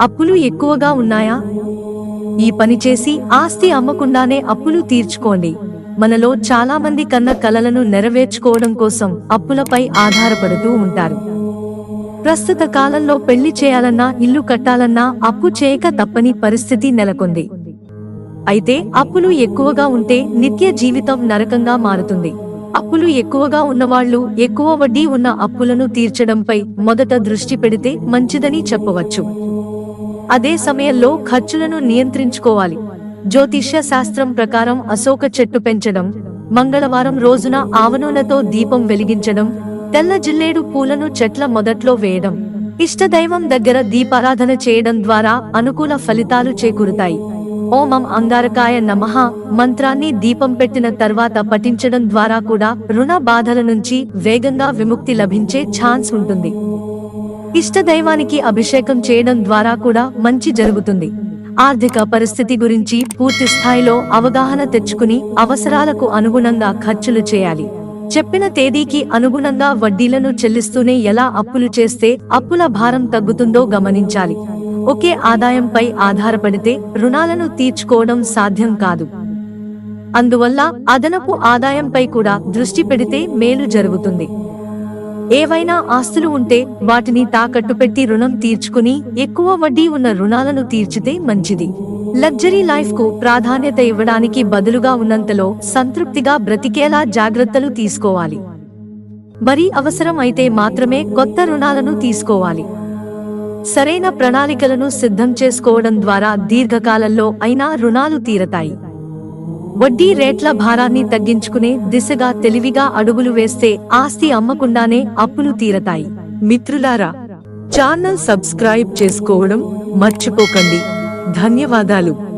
అప్పులు ఎక్కువగా ఉన్నాయా? ఈ పని చేసి ఆస్తి అమ్మకుండానే అప్పులు తీర్చుకోండి. మనలో చాలా మంది కన్న కలలను నెరవేర్చుకోవడం కోసం అప్పులపై ఆధారపడుతూ ఉంటారు. ప్రస్తుత కాలంలో పెళ్ళి చేయాలన్నా ఇల్లు కట్టాలన్నా అప్పు చేయక తప్పని పరిస్థితి నెలకొంది. అయితే అప్పులు ఎక్కువగా ఉంటే నిత్య జీవితం నరకంగా మారుతుంది. అప్పులు ఎక్కువగా ఉన్నవాళ్ళు ఎక్కువ వడ్డీ ఉన్న అప్పులను తీర్చడంపై మొదట దృష్టి పెడితే మంచిదని చెప్పవచ్చు. అదే సమయంలో ఖర్చులను నియంత్రించుకోవాలి. జ్యోతిష్య శాస్త్రం ప్రకారం అశోక చెట్టు పెంచడం మంగళవారం రోజున ఆవనూనతో దీపం వెలిగించడం తెల్ల జిల్లేడు పూలను చెట్ల మొదట్లో వేయడం ఇష్టదైవం దగ్గర దీపారాధన చేయడం ద్వారా అనుకూల ఫలితాలు చేకూరుతాయి. ఓమం అంగారకాయ నమః మంత్రాన్ని దీపం పెట్టిన తర్వాత పఠించడం ద్వారా కూడా రుణ బాధల నుంచి వేగంగా విముక్తి లభించే ఛాన్స్ ఉంటుంది. ఇష్టదైవానికి అభిషేకం చేయడం ద్వారా కూడా మంచి జరుగుతుంది. ఆర్థిక పరిస్థితి గురించి పూర్తి స్థాయిలో అవగాహన తెచ్చుకుని అవసరాలకు అనుగుణంగా ఖర్చులు చేయాలి. చెప్పిన తేదీకి అనుగుణంగా వడ్డీలను చెల్లిస్తూనే ఎలా అప్పులు చేస్తే అప్పుల భారం తగ్గుతుందో గమనించాలి. ఒకే ఆదాయంపై ఆధారపడితే రుణాలను తీర్చుకోవడం సాధ్యం కాదు. అందువల్ల అదనపు ఆదాయంపై కూడా దృష్టి పెడితే మేలు జరుగుతుంది. ఏవైనా ఆస్తులు ఉంటే వాటిని తాకట్టు పెట్టి రుణం తీర్చుకుని ఎక్కువ వడ్డీ ఉన్న రుణాలను తీర్చితే మంచిది. లగ్జరీ లైఫ్కు ప్రాధాన్యత ఇవ్వడానికి బదులుగా ఉన్నంతలో సంతృప్తిగా బ్రతికేలా జాగ్రత్తలు తీసుకోవాలి. మరీ అవసరం అయితే మాత్రమే కొత్త రుణాలను తీసుకోవాలి. సరైన ప్రణాళికలను సిద్ధం చేసుకోవడం ద్వారా దీర్ఘకాలంలో అయినా రుణాలు తీరతాయి. వడ్డీ రేట్ల భారాన్ని తగ్గించుకునే దిశగా తెలివిగా అడుగులు వేస్తే ఆస్తి అమ్మకుండానే అప్పులు తీరతాయి. మిత్రులారా ఛానల్ సబ్స్క్రైబ్ చేసుకోవడం మర్చిపోకండి. ధన్యవాదాలు.